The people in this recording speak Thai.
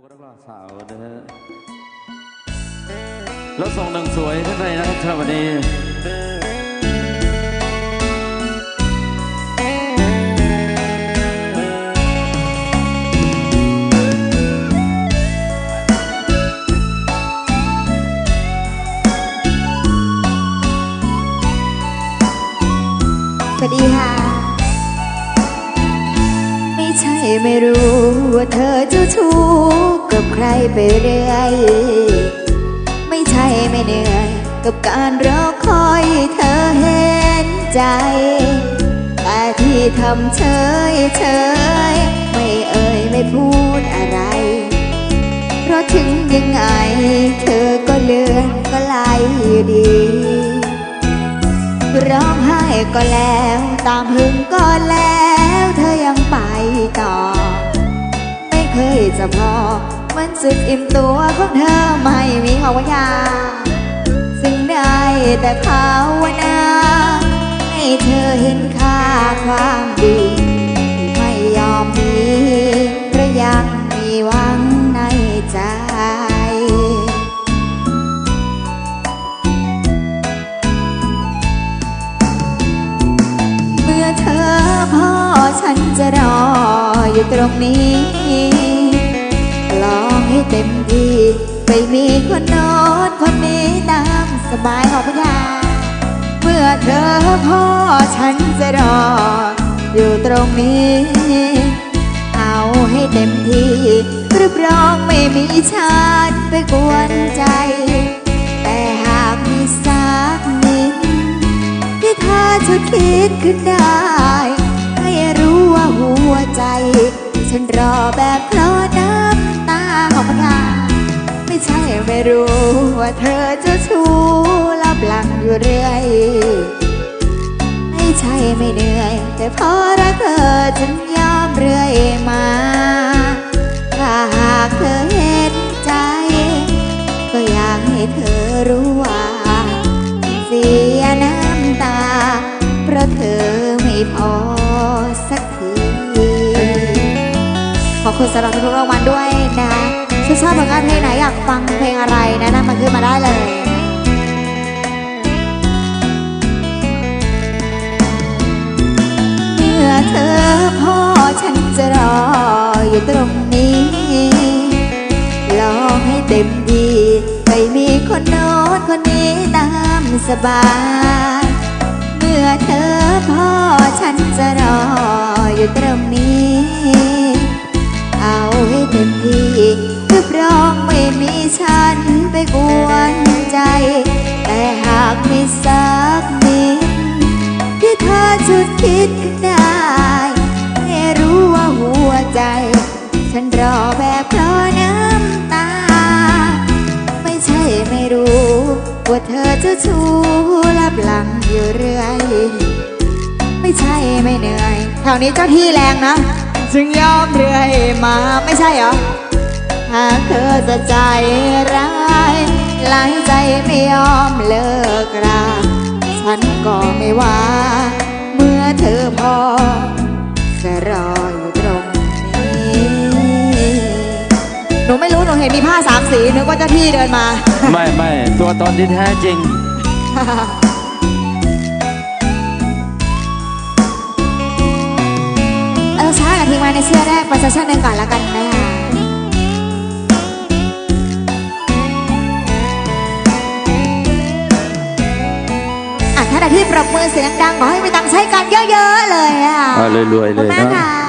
พวกนักล่าสาวนะฮะแล้วส่งหนึ่งสวยท่านใดนะครับเช้าวันนี้สวัสดีค่ะ ไม่รู้ว่าเธอเจ้าชู้กับใครไปเรื่อยไม่ใช่ไม่เหนื่อย กับการรอคอยเธอเห็นใจ แต่ที่ทำเฉยเฉยไม่เอ่ยไม่พูดอะไร เพราะถึงยังไง เธอก็เลือนก็ไหลอยู่ดีร้องไห้ก็แล้ว ตามหึงก็แล้ว สุดอิ่มตัวของเธอไม่มีคำว่ายาซึ่งได้แต่ภาวนาให้เธอเห็นค่าความดีไม่ยอมมีเพราะยังมีหวังในใจเมื่อเธอพ่อฉันจะรออยู่ตรงนี้ ให้เต็มที่ไปมีคนโนอนคนนี้ตามสบายของพยาเมื่อเธอพ่อฉันจะรอ อยู่ตรงนี้ เอาให้เต็มที่รับรองไม่มีชาติไปกวนใจ แต่หากมีสักนิดที่เธอจะคิดขึ้นได้ ให้รู้ว่าหัวใจ ฉันรอแบบพรา รู้ว่าเธอจะชู้ลับหลังอยู่เรื่อย ไม่ใช่ไม่เหนื่อย แต่เพราะรักเธอฉันยอมเรื่อยมาถ้าหากเธอเห็นใจ ก็อยากให้เธอรู้ว่าเสียน้ำตา เพราะเธอไม่พอสักที ขอบคุณสำหรับทุกๆรางวัลด้วย ชอบผลงานเพลงไหนอยากฟังเพลงอะไรนะนำมาขึ้นมาได้เลย เมื่อเธอพ่อฉันจะรออยู่ตรงนี้ลองให้เต็มที่ไปมีคนโน้นคนนี้ตามสบาย เมื่อเธอพ่อฉันจะรออยู่ตรง สักนิดที่เธอจุดคิดได้ ให้รู้ว่าหัวใจ ฉันรอแบบราะน้ำตา ไม่ใช่ไม่รู้ ว่าเธอจะชูลับหลังอยู่เรื่อย ไม่ใช่ไม่เหนื่อยแถวนี้เจ้าที่แรงนะจึงยอมเรื่อยมาไม่ใช่เหรอหากเธอจะใจร้ายหลายใจไม่ยอม ว่า เมื่อเธอพอ จะรออยู่ตรงนี้ หนูไม่รู้ หนูเห็นมีผ้าสามสีนึกว่าเจ้าที่เดินมา ไม่ไม่ตัวตนที่แท้จริง เออช้ากับทีมงานในเชื่อแรกประชาชนหนึ่งก่อนแล้วกันนะคะ ท่านใดที่ปรบมือเสียงดังขอให้มีตังค์ใช้กันเยอะๆเลยอะอะรวยๆเลยขอบคุณมากเนอะค่ะ